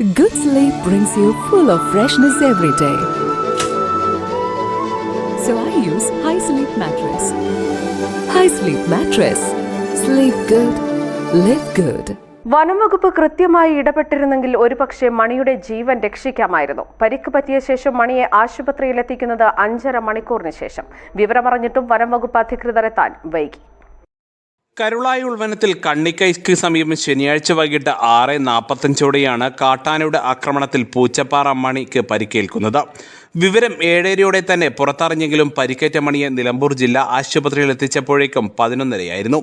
Good sleep brings you full of freshness every day. So I use High Sleep Mattress. High Sleep Mattress. Sleep good. Live good. വനംവകുപ്പ് കൃത്യമായി ഇടപെട്ടിരുന്നെങ്കിൽ ഒരുപക്ഷെ മണിയുടെ ജീവൻ രക്ഷിക്കാമായിരുന്നു പരിക്ക് പറ്റിയ ശേഷം മണിയെ ആശുപത്രിയിലെത്തിക്കുന്നത് അഞ്ചര മണിക്കൂറിന് ശേഷം വിവരമറിഞ്ഞിട്ടും വനംവകുപ്പ് അധികൃതരെത്താൻ വൈകി കരുളായി ഉൾവനത്തിൽ കണ്ണിക്കൈക്ക് സമീപം ശനിയാഴ്ച വൈകിട്ട് ആറ് നാൽപ്പത്തഞ്ചോടെയാണ് കാട്ടാനയുടെ ആക്രമണത്തിൽ പൂച്ചപ്പാറ മണിക്ക് പരിക്കേൽക്കുന്നത്. വിവരം ഏഴരയോടെ തന്നെ പുറത്തറിഞ്ഞെങ്കിലും പരിക്കേറ്റ മണിയെ നിലമ്പൂർ ജില്ലാ ആശുപത്രിയിൽ എത്തിച്ചപ്പോഴേക്കും പതിനൊന്നരയായിരുന്നു.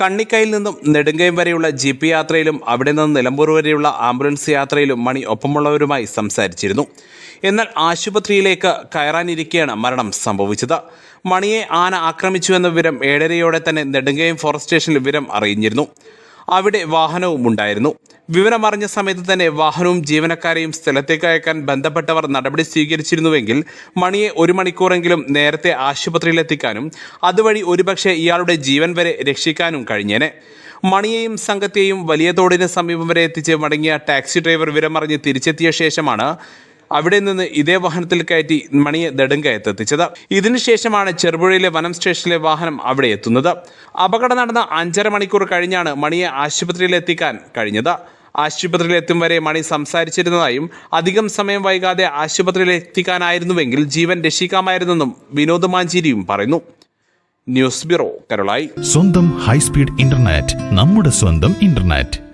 കണ്ണിക്കയിൽ നിന്നും നെടുങ്കയം വരെയുള്ള ജീപ്പ് യാത്രയിലും അവിടെ നിന്ന് നിലമ്പൂർ വരെയുള്ള ആംബുലൻസ് യാത്രയിലും മണി ഒപ്പമുള്ളവരുമായി സംസാരിച്ചിരുന്നു. എന്നാൽ ആശുപത്രിയിലേക്ക് കയറാനിരിക്കെയാണ് മരണം സംഭവിച്ചത്. മണിയെ ആന ആക്രമിച്ചുവെന്ന വിവരം ഏഴരയോടെ തന്നെ നെടുങ്കയം ഫോറസ്റ്റ് സ്റ്റേഷനിൽ വിവരം അറിഞ്ഞിരുന്നു അവിടെ വാഹനവും ഉണ്ടായിരുന്നു. വിവരമറിഞ്ഞ സമയത്ത് തന്നെ വാഹനവും ജീവനക്കാരെയും സ്ഥലത്തേക്ക് അയക്കാൻ ബന്ധപ്പെട്ടവർ നടപടി സ്വീകരിച്ചിരുന്നുവെങ്കിൽ മണിയെ ഒരു മണിക്കൂറെങ്കിലും നേരത്തെ ആശുപത്രിയിലെത്തിക്കാനും അതുവഴി ഒരുപക്ഷെ ഇയാളുടെ ജീവൻ വരെ രക്ഷിക്കാനും കഴിഞ്ഞേനെ. മണിയെയും സംഘത്തെയും വലിയ തോടിന് സമീപം വരെ എത്തിച്ച് മടങ്ങിയ ടാക്സി ഡ്രൈവർ വിവരമറിഞ്ഞ് തിരിച്ചെത്തിയ ശേഷമാണ് അവിടെ നിന്ന് ഇതേ വാഹനത്തിൽ കയറ്റി മണിയെ നെടുങ്കയത്ത് എത്തിച്ചത്. ഇതിനുശേഷമാണ് ചെറുപുഴയിലെ വനം സ്റ്റേഷനിലെ വാഹനം അവിടെ എത്തുന്നത്. അപകടം നടന്ന അഞ്ചര മണിക്കൂർ കഴിഞ്ഞാണ് മണിയെ ആശുപത്രിയിൽ എത്തിക്കാൻ കഴിഞ്ഞത്. ആശുപത്രിയിൽ എത്തും വരെ മണി സംസാരിച്ചിരുന്നതായും അധികം സമയം വൈകാതെ ആശുപത്രിയിൽ എത്തിക്കാനായിരുന്നുവെങ്കിൽ ജീവൻ രക്ഷിക്കാമായിരുന്നെന്നും വിനോദ് മാഞ്ചേരിയും പറയുന്നു. News bureau Karulai. സ്വന്തം ഹൈസ്പീഡ് ഇന്റർനെറ്റ് നമ്മുടെ സ്വന്തം ഇന്റർനെറ്റ്.